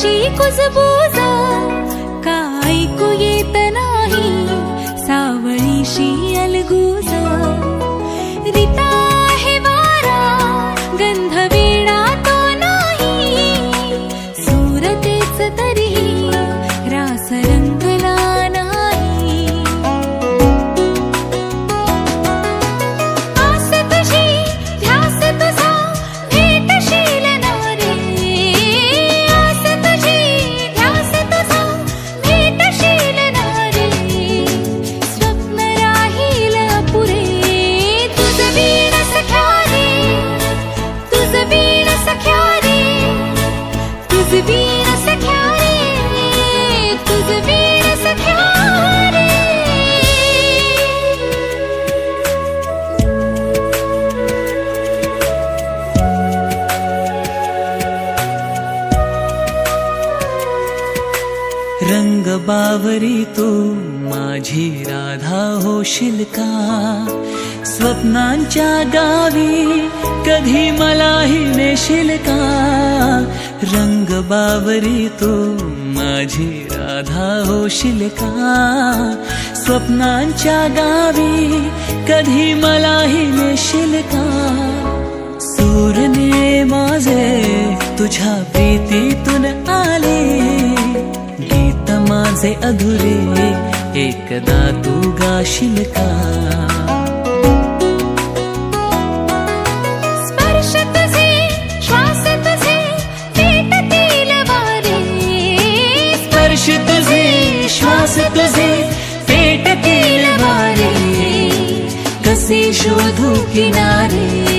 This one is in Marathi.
मनाची काय का ऐकू येत नाही. रंग बावरी तू माझी राधा होशील का? स्वप्नांच्या गावी कधी मलाही नेशील का? रंग बावरी तू माझी राधा होशील का? स्वप्नांच्या गावी कधी मलाही नेशील का? सूरने माझे तुझ्या प्रीतीतून माझे अधुरे एकदा तू गाशील का। स्पर्श तुझे श्वास तुझे पेटतील वारे स्पर्श तुझे श्वास तुझे पेटतील वारे कसे शोधू किनारे?